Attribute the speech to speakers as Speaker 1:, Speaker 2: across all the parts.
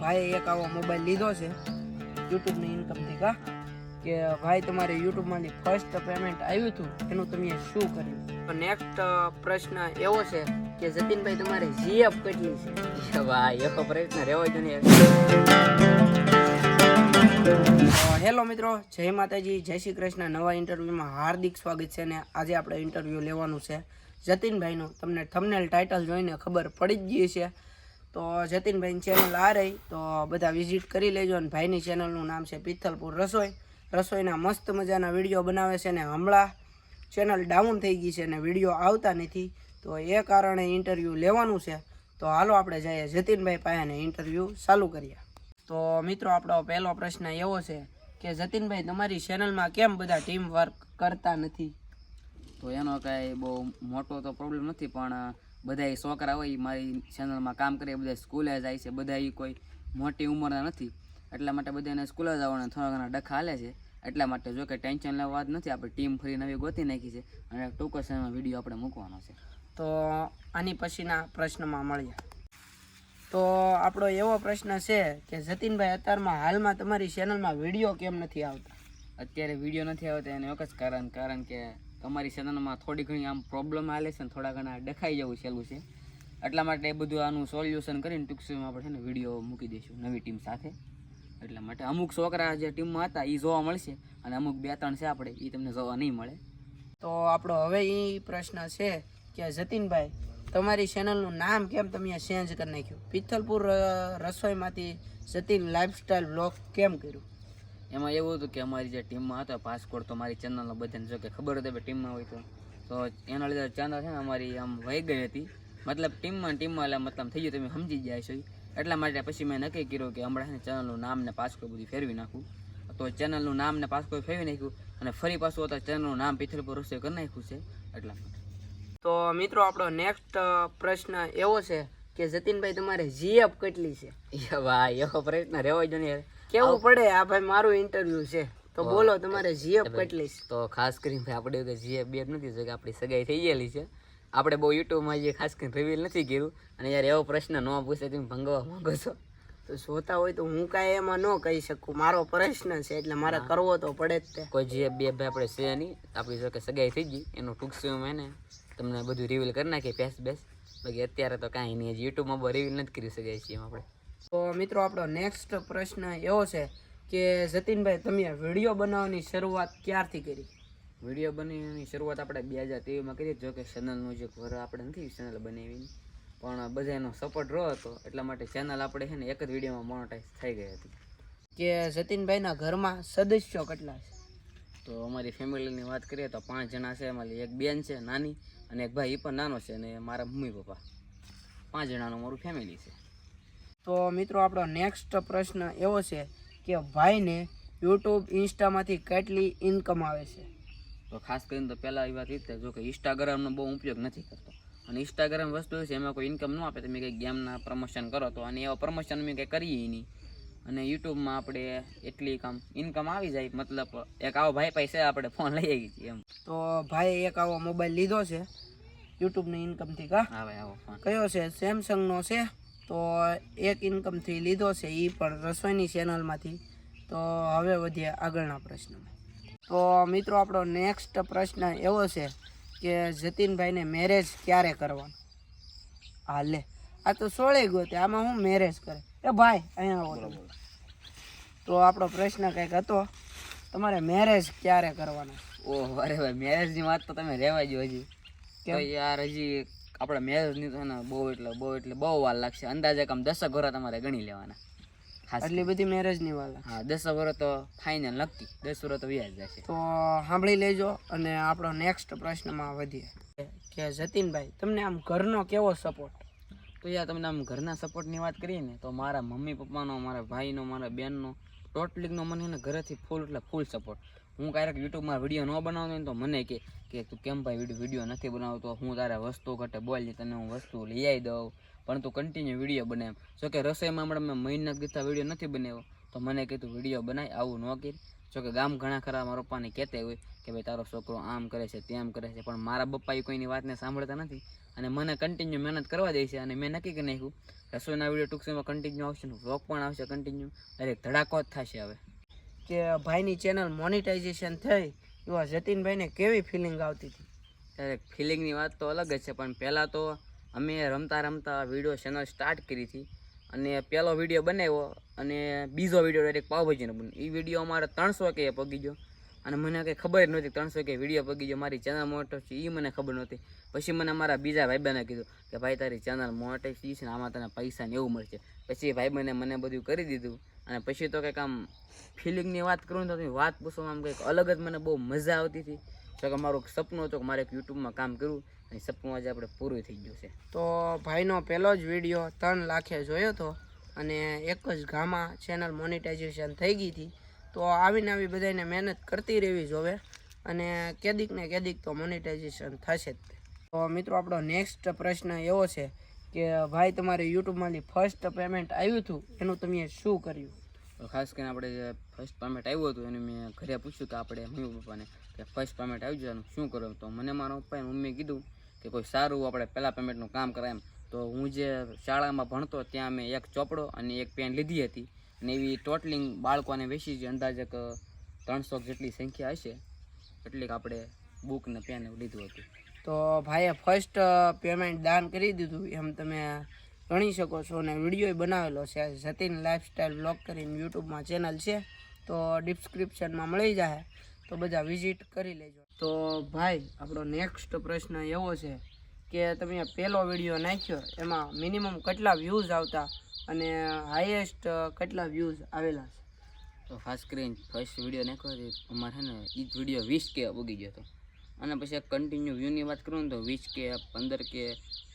Speaker 1: ભાઈએ એક આવો મોબાઈલ લીધો છે યુટ્યુબની ઇન્કમથી કા કે ભાઈ તમારે યુટ્યુબમાંથી ફર્સ્ટ પેમેન્ટ આવ્યું હતું એનું તમે શું કર્યું? નેક્સ્ટ પ્રશ્ન એવો છે કે જતીનભાઈ તમારે જીએફ કેટલી છે?
Speaker 2: ભાઈ એકો પ્રશ્ન રહેવો જ નહીં.
Speaker 1: હેલો મિત્રો જય માતાજી જય શ્રી કૃષ્ણ. નવા ઇન્ટરવ્યૂમાં હાર્દિક સ્વાગત છે ને આજે આપણે ઇન્ટરવ્યૂ લેવાનું છે. જતીનભાઈનું તમને થમનેલ ટાઇટલ જોઈને ખબર પડી જ ગઈ છે તો જતીનભાઈની ચેનલ આ રહી. તો બધા વિઝિટ કરી લેજો અને ભાઈની ચેનલનું નામ છે પિથલપુર રસોઈ. રસોઈના મસ્ત મજાના વીડિયો બનાવે છે ને હમણાં ચેનલ ડાઉન થઈ ગઈ છે ને વીડિયો આવતા નથી. તો એ કારણે ઇન્ટરવ્યૂ લેવાનું છે. તો હાલો આપણે જઈએ જતીનભાઈ પાસેને ઇન્ટરવ્યૂ ચાલુ કરીએ. તો મિત્રો, આપણો પહેલો પ્રશ્ન એવો છે કે જતીનભાઈ, તમારી ચેનલમાં કેમ બધા ટીમ વર્ક કરતા નથી?
Speaker 2: તો એનો કાંઈ બહુ મોટો તો પ્રોબ્લેમ નથી, પણ બધા છોકરા હોય ઈ મારી ચેનલમાં કામ કરે બધા સ્કૂલે જાય છે બધા એ કોઈ મોટી ઉંમરના નથી. એટલા માટે બધાને સ્કૂલે જવાના થોડા ઘણા ડખા હાલે છે. એટલા માટે જો કે ટેન્શન લેવા વાત નથી, આપણે ટીમ ફરી નવી ગોતી નાખી છે અને ટૂંક સમયમાં વીડિયો આપણે મૂકવાનો છે.
Speaker 1: તો આની પછીના પ્રશ્નમાં મળીએ. તો આપણો એવો પ્રશ્ન છે કે જતીનભાઈ, અત્યારમાં હાલમાં તમારી ચેનલમાં વીડિયો કેમ નથી આવતા?
Speaker 2: અત્યારે વીડિયો નથી આવતા, એને એક કારણ કારણ કે તમારી ચેનલમાં થોડી ઘણી આમ પ્રોબ્લેમ આલે છે ને થોડા ઘણા દેખાઈ જવું સહેલું છે. એટલા માટે એ બધું આનું સોલ્યુશન કરીને ટૂંક સમયમાં આપણે ને વીડિયો મૂકી દઈશું નવી ટીમ સાથે. એટલા માટે અમુક છોકરા જે ટીમમાં હતા એ જોવા મળશે અને અમુક બે ત્રણ છે આપણે એ તમને જોવા નહીં મળે.
Speaker 1: તો આપણો હવે એ પ્રશ્ન છે કે જતીનભાઈ, તમારી ચેનલનું નામ કેમ તમે ચેન્જ કરી નાખ્યું? પિથલપુર રસોઈમાંથી જતીન લાઈફસ્ટાઈલ બ્લોગ કેમ કર્યું?
Speaker 2: એમાં એવું હતું કે અમારી જે ટીમમાં હતો પાસકોડ તો મારી ચેનલનો બધાને જો કે ખબર હતી ટીમમાં હોય તો. તો એના લીધે ચેનલ છે ને અમારી આમ વહી ગઈ હતી. મતલબ ટીમમાં ટીમમાં એટલે મતલબ થઈ ગયું તમે સમજી જાય છો એટલા માટે પછી મેં નક્કી કર્યું કે હમણાં ચેનલનું નામ ને પાસકોડ બધું ફેરવી નાખું. તો ચેનલનું નામ ને પાસકોડ ફેરવી નાખ્યું અને ફરી પાછું હતા ચેનલનું નામ પિથલપુર રસોઈ કરી નાખ્યું છે. એટલા માટે.
Speaker 1: તો મિત્રો આપણો નેક્સ્ટ પ્રશ્ન એવો છે કે જતીનભાઈ તમારે જીએફ કેટલી છે?
Speaker 2: ભાઈ એવો પ્રયત્ન રહેવો જ નહીં.
Speaker 1: કેવું પડે? આ ભાઈ મારું ઇન્ટરવ્યુ છે. તો બોલો તમારે જીએફ કેટલી
Speaker 2: તો ખાસ કરીને ભાઈ આપણે કે જે બે નથી જો કે આપણી સગાઈ થઈ ગયેલી છે. આપણે બહુ યુટ્યુબમાં જે ખાસ કરીને રિવીલ નથી કર્યું. અને યાર એવો પ્રશ્ન ન પૂછે તમે ભંગવા માંગો છો.
Speaker 1: તો જોતા હોય તો હું કાંઈ એમાં ન કહી શકું. મારો પ્રશ્ન છે એટલે મારે કરવો તો પડે જ તે.
Speaker 2: કોઈ જે બે ભાઈ આપણે છે નહીં આપણી જો કે સગાઈ થઈ ગઈ. એનું ટૂંક સમયમાં એને. તમને બધું રિવીલ કરી નાખીએ પેસ બેસ બાકી અત્યારે તો કાંઈ નહીં યુટ્યુબમાં બહુ રિવીલ નથી કરી શકાય છીએ એમ આપણે.
Speaker 1: તો મિત્રો આપણો નેક્સ્ટ પ્રશ્ન એવો છે કે જતીનભાઈ તમે વીડિયો બનાવવાની શરૂઆત ક્યારથી કરી?
Speaker 2: વીડિયો બનાવવાની શરૂઆત આપણે બે હજાર ટીવીમાં કરી. જો કે ચેનલનું જે ઘર આપણે નથી ચેનલ બનાવી પણ બધાનો સપોર્ટ રહ્યો હતો. એટલા માટે ચેનલ આપણે છે ને એક જ વિડીયોમાં મોનોટાઈઝ થઈ ગઈ હતી.
Speaker 1: કે જતીનભાઈના ઘરમાં સદસ્યો કેટલા છે?
Speaker 2: તો અમારી ફેમિલીની વાત કરીએ તો પાંચ જણા છે. એમાં એક બેન છે નાની અને એક ભાઈ. એ પણ નાનો છે અને મારા મમ્મી પપ્પા પાંચ જણાનું મારું ફેમિલી છે.
Speaker 1: તો મિત્રો આપણો નેક્સ્ટ પ્રશ્ન એવો છે કે ભાઈને યુટ્યુબ ઇન્સ્ટામાંથી કેટલી ઇન્કમ આવે છે?
Speaker 2: તો ખાસ કરીને તો પહેલાં એ વાત એ જો કે ઇન્સ્ટાગ્રામનો બહુ ઉપયોગ નથી કરતો. અને ઇન્સ્ટાગ્રામ વસ્તુ છે એમાં કોઈ ઇન્કમ ન આપે તમે કંઈક ગેમના પ્રમોશન કરો તો. અને એવા પ્રમોશન અમે કંઈ કરીએ નહીં. અને યુટ્યુબમાં આપણે એટલી કામ ઇન્કમ આવી જાય મતલબ એક આવો ભાઈ પૈસા આપણે ફોન લઈ આવી છીએ એમ.
Speaker 1: તો ભાઈ એક આવો મોબાઈલ લીધો છે યુટ્યુબની ઇન્કમથી કા?
Speaker 2: આવે આવો ફોન
Speaker 1: કયો છે? સેમસંગનો છે? તો એક ઇન્કમથી લીધો છે એ પણ રસોઈની ચેનલમાંથી તો હવે વધીએ આગળના પ્રશ્નમાં. તો મિત્રો આપણો નેક્સ્ટ પ્રશ્ન એવો છે કે જતીનભાઈને મેરેજ ક્યારે કરવાનો? હા લે. આ તો સોળે ગયો તે આમાં હું મેરેજ કરે? એ ભાઈ અહીંયા આવો. તો આપણો પ્રશ્ન કંઈક હતો તમારે મેરેજ ક્યારે કરવાનો?
Speaker 2: ઓહ અરે ભાઈ મેરેજની વાત તો તમે રહેવા જ હજી. તો યાર હજી આપણે મેરેજની તો ને બહુ એટલે બહુ એટલે બહુ વાર લાગશે. અંદાજે આમ દસક વર્ષ તમારે ગણી લેવાના.
Speaker 1: એટલી બધી મેરેજની વાલા.
Speaker 2: હા દસ વર્ષ તો ફાઇનલ નક્કી. દસ વર્ષ તો વ્યાજ જશે.
Speaker 1: તો સાંભળી લેજો અને આપણો નેક્સ્ટ પ્રશ્નમાં વધીએ. કે જતીનભાઈ તમને આમ ઘરનો કેવો સપોર્ટ
Speaker 2: તો યાર તમને આમ ઘરના સપોર્ટની વાત કરીએ ને તો મારા મમ્મી પપ્પાનો મારા ભાઈનો મારા બેનનો ટોટલીનો મને ઘરેથી ફૂલ એટલે ફૂલ સપોર્ટ હું ક્યારેક યુટ્યુબમાં વીડિયો ન બનાવતો ને તો મને કે કે તું કેમ ભાઈ વીડિયો નથી બનાવતો? હું તારે વસ્તુ ઘટે બોલ તને હું વસ્તુ લઈ આવી દઉં. પણ તું કન્ટિન્યુ વીડિયો બનાવ જો કે રસોઈમાં હમણાં મેં મહિના દીધા વીડિયો નથી બનાવ્યો. તો મને કીધું વીડિયો બનાવી આવું ન કરી. જોકે ગામ ઘણા ખરા મારા પપ્પાને કહેતા હોય કે ભાઈ તારો છોકરો આમ કરે છે, તેમ કરે છે, પણ મારા પપ્પા એ કોઈની વાતને સાંભળતા નથી. અને મને કન્ટિન્યુ મહેનત કરવા દે છે અને મેં નક્કી કરી નાખ્યું, રસોઈના વીડિયો ટૂંક સમયમાં કન્ટિન્યુ આવશે વ્લોગ પણ આવશે કન્ટિન્યુ દરેક ધડાકો જ થશે હવે.
Speaker 1: કે ભાઈની ચેનલ મોનિટાઇઝેશન થઈ, એવા જતીનભાઈને કેવી ફિલિંગ આવતી હતી?
Speaker 2: ત્યારે ફિલિંગની વાત તો અલગ જ છે, પણ પહેલાં તો અમે રમતા રમતા વીડિયો ચેનલ સ્ટાર્ટ કરી હતી. અને પહેલો વીડિયો બનાવ્યો, અને બીજો વીડિયો ડાયરેક્ટ પાવભાજીનો બન્યો. એ વીડિયો અમારે ત્રણસો કે પગી ગયો. અને મને કંઈ ખબર જ નહોતી, ત્રણસો કે વીડિયો પગી ગયો. મારી ચેનલ મોટો છે એ મને ખબર નહોતી. પછી મને મારા બીજા ભાઈબંધે કીધું કે, ભાઈ, તારી ચેનલ મોટે છે ને આમાં તને પૈસા ને એવું મળશે. પછી ભાઈબંધે મને બધું કરી દીધું. અને પછી તો કંઈક આમ ફિલિંગની વાત કરું તો તમે વાત પૂછવામાં આમ કંઈક અલગ જ મને બહુ મજા આવતી હતી. તો કે મારું સપનું હતું કે મારે એક યુટ્યુબમાં કામ કરવું અને સપનું આજે આપણે પૂરું થઈ ગયું છે.
Speaker 1: તો ભાઈનો પહેલો જ વીડિયો ત્રણ લાખે જોયો હતો અને એક જ ગામાં ચેનલ મોનિટાઇઝેશન થઈ ગઈ હતી. તો આવીને આવી બધાને મહેનત કરતી રહેવી જોવે અને કેદીક ને કેદીક તો મોનિટાઇઝેશન થશે જ તો. મિત્રો, આપણો નેક્સ્ટ પ્રશ્ન એવો છે કે ભાઈ, તમારે યુટ્યુબમાંથી ફર્સ્ટ પેમેન્ટ આવ્યું હતું, એનું તમે શું કર્યું?
Speaker 2: ખાસ કરીને આપણે જે ફર્સ્ટ પેમેન્ટ આવ્યું હતું, એને મેં ઘરે પૂછ્યું કે આપણે મમ્મી પપ્પાને કે ફર્સ્ટ પેમેન્ટ આવી જવાનું શું કરો તો મને મારા પપ્પાએ મમ્મીએ કીધું કે કોઈ સારું આપણે પહેલાં પેમેન્ટનું કામ કરાય એમ. તો હું જે શાળામાં ભણતો, ત્યાં મેં એક ચોપડો અને એક પેન લીધી હતી. અને એવી ટોટલિંગ બાળકોને વેચી જે અંદાજક ત્રણસો જેટલી સંખ્યા હશે. એટલી આપણે બુક ને પેન લીધું હતું.
Speaker 1: તો ભાઈએ ફર્સ્ટ પેમેન્ટ દાન કરી દીધું. એમ તમે ગણી શકો છો. અને વીડિયો બનાવેલો છે. જતીન લાઇફસ્ટાઈલ બ્લોગ કરીને યુટ્યુબમાં ચેનલ છે. તો ડિસ્ક્રિપ્શનમાં મળી જાય તો બધા વિઝિટ કરી લેજો. તો ભાઈ, આપણો નેક્સ્ટ પ્રશ્ન એવો છે કે તમે પહેલો વીડિયો નાખ્યો, એમાં મિનિમમ કેટલા વ્યૂઝ આવતા અને હાઈએસ્ટ કેટલા વ્યૂઝ આવેલા છે?
Speaker 2: તો ફાસ્ટ સ્ક્રીન ફર્સ્ટ વીડિયો નાખ્યો અમારે છે ને એ જ વીડિયો વીસ કે ઉગી ગયો હતો. અને પછી કન્ટિન્યુ વ્યૂની વાત કરું ને તો વીસ કે, પંદર કે,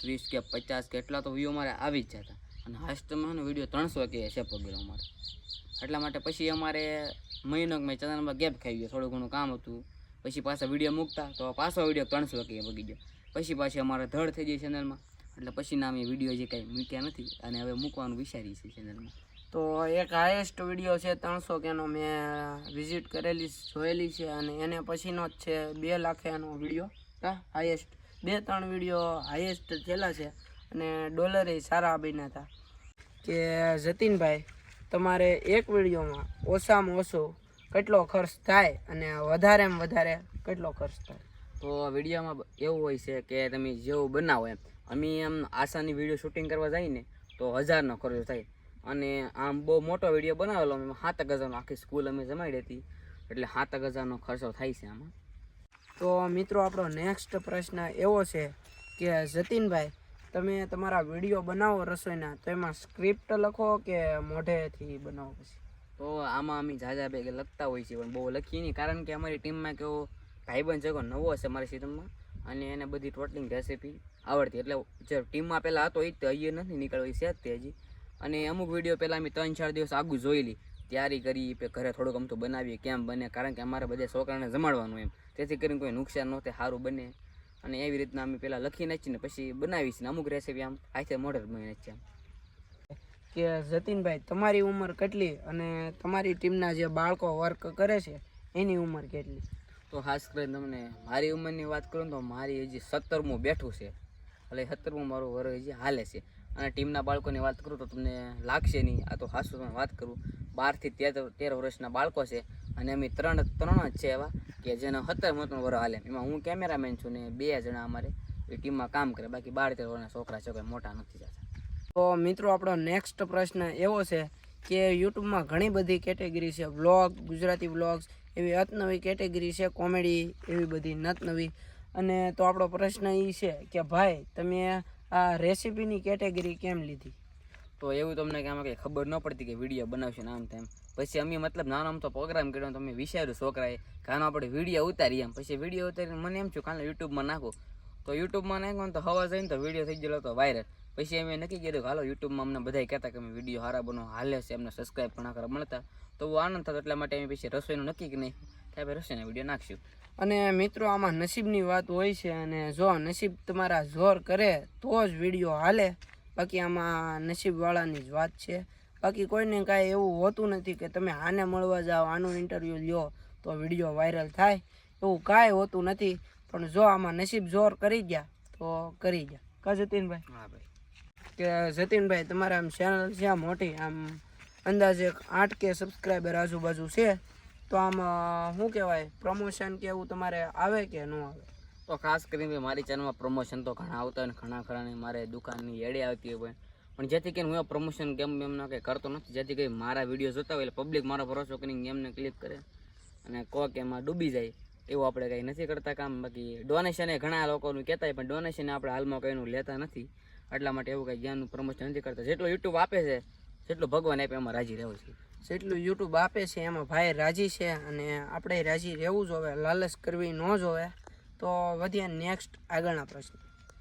Speaker 2: ત્રીસ કે, પચાસ કે, એટલા તો વ્યૂ અમારે આવી જ જતા. અને હાસ્ટમાં વીડિયો ત્રણસો કે છે પગેલો અમારે. એટલા માટે પછી અમારે મહિનો મેં ચેનલમાં ગેપ ખાઈ ગયો, થોડું ઘણું કામ હતું. પછી પાછા વીડિયો મૂકતા, તો પાછો વીડિયો ત્રણસો કે પગી ગયો. પછી પાછી અમારે ધડ થઈ જાય ચેનલમાં એટલે પછી ના અમે વીડિયો જે કાંઈ મૂક્યા નથી, અને હવે મૂકવાનું વિચારીએ છીએ ચેનલમાં
Speaker 1: તો એક હાઈએસ્ટ વીડિયો છે ત્રણસો કેનો મેં વિઝિટ કરેલી, જોયેલી છે અને એને પછીનો જ છે બે લાખે એનો વીડિયો હા હાઈએસ્ટ બે ત્રણ વીડિયો હાઈએસ્ટ થયેલા છે અને ડોલરે સારા બન્યા હતા. કે જતીનભાઈ, તમારે એક વિડીયોમાં ઓછામાં ઓછો કેટલો ખર્ચ થાય અને વધારેમાં વધારે કેટલો ખર્ચ થાય?
Speaker 2: તો વિડીયોમાં એવું હોય છે કે તમે જેવું બનાવો એમ. અમે એમ આશાની વીડિયો શૂટિંગ કરવા જઈએ ને, તો હજારનો ખર્ચ થાય. અને આમ બહુ મોટો વીડિયો બનાવેલો અમે. સાતક હજારનો આખી સ્કૂલ અમે જમાડી હતી. એટલે સાતક હજારનો ખર્ચો થાય છે આમાં.
Speaker 1: તો મિત્રો, આપણો નેક્સ્ટ પ્રશ્ન એવો છે કે, જતીનભાઈ, તમે તમારા વીડિયો બનાવો રસોઈના, તો એમાં સ્ક્રિપ્ટ લખો કે મોઢેથી બનાવો પછી?
Speaker 2: તો આમાં અમે જાજા બે લખતા હોય છે, પણ બહુ લખીએ નહીં. કારણ કે અમારી ટીમમાં કેવો ભાઈબંધ જગો નવો હશે અમારી સિઝનમાં અને એને બધી ટોટલિંગ રેસીપી આવડતી. એટલે જે ટીમમાં પહેલાં હતો એ જ તે અહીંયા નથી નીકળ્યો એ છે જ તે હજી. અને અમુક વીડિયો પહેલાં અમે ત્રણ ચાર દિવસ આગું જોયેલી. તૈયારી કરી ઘરે થોડુંક અમથું બનાવીએ કેમ બને? કારણ કે અમારે બધા છોકરાને જમાડવાનું એમ. તેથી કરીને કોઈ નુકસાન ન થાય સારું બને. અને એવી રીતના અમે પહેલાં લખી નાખીને પછી બનાવી છીએ ને અમુક રેસીપી આમ આથી મોડર બની નાખીએ
Speaker 1: કે જતીનભાઈ તમારી ઉંમર કેટલી અને તમારી ટીમના જે બાળકો વર્ક કરે છે એની ઉંમર કેટલી?
Speaker 2: તો ખાસ કરીને તમને મારી ઉંમરની વાત કરું તો મારી હજી સત્તરમું બેઠું છે. એટલે સત્તરમું મારું વર્ગ હજી હાલે છે. અને ટીમના બાળકોની વાત કરું તો તમને લાગશે નહીં. આ તો ખાસ તમે વાત કરું. બારથી તેર તેર વર્ષના બાળકો છે અને અમે ત્રણ ત્રણ જ છે એવા કે જેને સત્તર મતનું વરો હાલે એમાં હું કેમેરામેન છું ને બે જણા અમારે એ ટીમમાં કામ કરે. બાકી બાર, તેર વર્ષના છોકરા છે, કોઈ મોટા નથી જતા.
Speaker 1: તો મિત્રો, આપણો નેક્સ્ટ પ્રશ્ન એવો છે કે યુટ્યુબમાં ઘણી બધી કેટેગરી છે. વ્લોગ, ગુજરાતી વ્લોગ્સ, એવી અતનવી કેટેગરી છે, કોમેડી, એવી બધી નતનવી. અને તો આપણો પ્રશ્ન એ છે કે ભાઈ, તમે આ રેસીપીની કેટેગરી કેમ લીધી?
Speaker 2: તો એવું તમને કે આમાં કંઈ ખબર ન પડતી કે વીડિયો બનાવશે આમ તેમ. પછી અમે મતલબ નાનો આમ તો પ્રોગ્રામ કર્યો તો અમે વિચાર્યું છોકરાએ કે આનો આપણે વીડિયો ઉતારીએ એમ. પછી વીડિયો ઉતારીને મને એમ છું કાલે યુટ્યુબમાં નાખો. તો યુટ્યુબમાં નાખ્યો ને તો હવા જઈને તો વીડિયો થઈ ગયેલો તો વાયરલ પછી અમે નક્કી કર્યું હાલો યુટ્યુબમાં અમને બધા કહેતા કે અમે વીડિયો સારા બનો હાલે છે, અમને સબસ્ક્રાઈબ પણ ખરા મળતા. તો હું આનંદ થતો એટલા માટે અમે પછી રસોઈનું નક્કી કે નહીં આપણે રસોઈના વીડિયો નાખશું.
Speaker 1: અને મિત્રો આમાં નસીબની વાત હોય છે અને જો નસીબ તમારા જોર કરે તો જ વીડિયો હાલે. બાકી આમાં નસીબવાળાની જ વાત છે. બાકી કોઈને કાંઈ એવું હોતું નથી કે તમે આને મળવા જાઓ આનું ઇન્ટરવ્યૂ લ્યો તો વીડિયો વાયરલ થાય. એવું કાંઈ હોતું નથી. પણ જો આમાં નસીબ જોર કરી ગયા તો કરી ગયા. કા જતીનભાઈ?
Speaker 2: હા ભાઈ.
Speaker 1: કે જતીનભાઈ તમારા આમ ચેનલ છે મોટી આમ અંદાજે આઠ કે સબસ્ક્રાઈબર આજુબાજુ છે. તો આમ શું કહેવાય પ્રમોશન કે એવું તમારે આવે કે ન આવે?
Speaker 2: તો ખાસ કરીને મારી ચેનલમાં પ્રમોશન તો ઘણા આવતા હોય ઘણા ખરાને મારે દુકાનની એડી આવતી હોય. પણ જેથી કરીને હું પ્રમોશન ગેમ એમના કંઈ કરતો નથી, જેથી કરી મારા વીડિયો જોતા હોય એટલે પબ્લિક મારો ભરોસો કરીને ગેમને ક્લિક કરે. અને કહો કે એમાં ડૂબી જાય, એવું આપણે કંઈ નથી કરતા કામ. બાકી ડોનેશન ઘણા લોકોનું કહેતા પણ ડોનેશન આપણે હાલમાં કંઈનું લેતા નથી. એટલા માટે એવું કંઈ જ્ઞાનનું પ્રમોશન નથી કરતા. જેટલું યુટ્યુબ આપે છે, જેટલું ભગવાન આપે એમાં રાજી રહેવું છે.
Speaker 1: જેટલું યુટ્યુબ આપે છે, એમાં ભાઈ રાજી છે અને આપણે રાજી રહેવું જોવે લાલચ કરવી ન જોવે તો વધીએ નેક્સ્ટ આગળના પ્રશ્ન.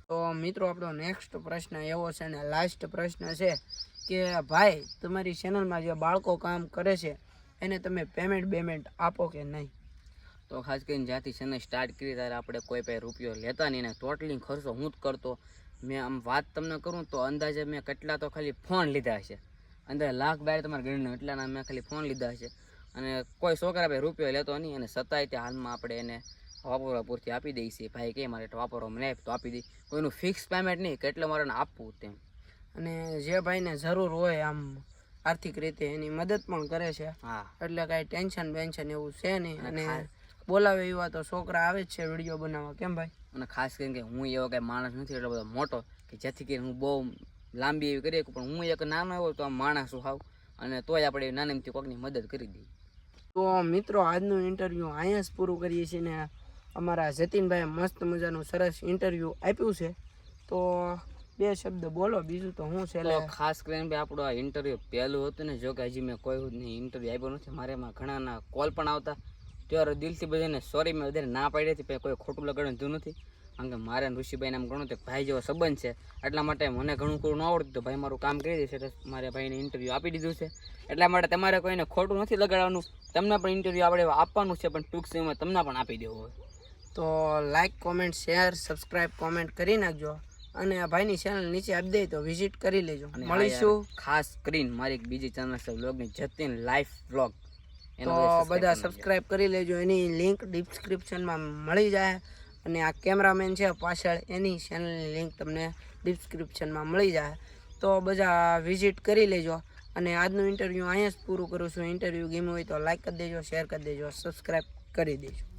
Speaker 1: તો મિત્રો, આપણો નેક્સ્ટ પ્રશ્ન એવો છે ને લાસ્ટ પ્રશ્ન છે કે ભાઈ, તમારી ચેનલમાં જે બાળકો કામ કરે છે, એને તમે પેમેન્ટ બેમેન્ટ આપો કે નહીં?
Speaker 2: તો ખાસ કરીને જ્યાંથી ચેનલ સ્ટાર્ટ કરી, ત્યારે આપણે કોઈ પાસે રૂપિયો લેતા નહીં ને ટોટલી ખર્ચો હું જ કરતો. મેં આમ વાત તમને કરું તો અંદાજે મેં કેટલા તો ખાલી ફોન લીધા હશે અંદાજે લાખ બાર તમારા ગણને એટલાના મેં ખાલી ફોન લીધા છે. અને કોઈ છોકરા ભાઈ રૂપિયો લેતો નહીં અને સતાય તે હાલમાં આપણે એને વાપરવા પૂરતી આપી દઈએ છીએ ભાઈ કે મારે વાપરવા મને તો આપી દઈ કોઈનું ફિક્સ પેમેન્ટ નહીં કેટલે મારે આપવું તેમ.
Speaker 1: અને જે ભાઈને જરૂર હોય આમ આર્થિક રીતે એની મદદ પણ કરે છે.
Speaker 2: હા.
Speaker 1: એટલે કાંઈ ટેન્શન બેન્શન એવું છે નહીં.
Speaker 2: અને
Speaker 1: અને બોલાવે એવા તો છોકરા આવે જ છે વીડિયો બનાવવા. કેમ ભાઈ?
Speaker 2: અને ખાસ કરીને કે હું એવો કાંઈ માણસ નથી એટલો બધો મોટો કે જેથી કરીને હું બહુ લાંબી એવી કરી પણ હું એક નાનો એવો તો આમ માણસ હાવ. અને તોય આપણે નાનીમથી કોકની મદદ કરી દઈએ.
Speaker 1: તો મિત્રો આજનું ઇન્ટરવ્યૂ અહીંયા જ પૂરું કરીએ છીએ ને અમારા જતીનભાઈએ મસ્ત મજાનું સરસ ઇન્ટરવ્યૂ આપ્યું છે. તો બે શબ્દ બોલો બીજું તો હું છે
Speaker 2: ખાસ કરીને ભાઈ આપણું આ ઇન્ટરવ્યૂ પહેલું હતું ને જો કે હજી મેં કોઈ નહીં ઇન્ટરવ્યૂ આપ્યો નથી. મારે એમાં ઘણાના કોલ પણ આવતા. ત્યારે દિલથી બધાને સોરી મેં વધારે ના પાડી હતી કોઈ ખોટું લગાડવાનું થયું નથી. કારણ કે મારે ઋષિભાઈને આમ ઘણું તે ભાઈ જેવો સંબંધ છે એટલા માટે મને ઘણું ખરું ન આવડતું તો ભાઈ મારું કામ કરી દેશે એટલે મારે ભાઈને ઇન્ટરવ્યૂ આપી દીધું છે. એટલા માટે તમારે કોઈને ખોટું નથી લગાડવાનું તમને પણ ઇન્ટરવ્યૂ આપણે આપવાનું છે પણ ટૂંક સમયમાં તમને પણ આપી દેવું હોય.
Speaker 1: તો like comment share subscribe comment કરી નાખજો અને આ ભાઈની ચેનલ નીચે આપી દે તો વિઝિટ કરી લેજો. મળીશું.
Speaker 2: ખાસ કરીને મારી એક બીજી ચેનલ છે વ્લોગની જતીન લાઈફ વ્લોગ
Speaker 1: તો બધા સબસ્ક્રાઇબ કરી લેજો એની લિંક ડિસ્ક્રિપ્શનમાં મળી જાય. અને આ કેમેરામેન છે પાછળ એની ચેનલની લિંક તમને ડિસ્ક્રિપ્શનમાં મળી જાય. તો બધા વિઝિટ કરી લેજો અને આજનું ઇન્ટરવ્યૂ અહીંયા જ પૂરું કરું છું. ઇન્ટરવ્યૂ ગમ્યું હોય તો લાઈક કરી દેજો શેર કરી દેજો સબસ્ક્રાઈબ કરી દેજો.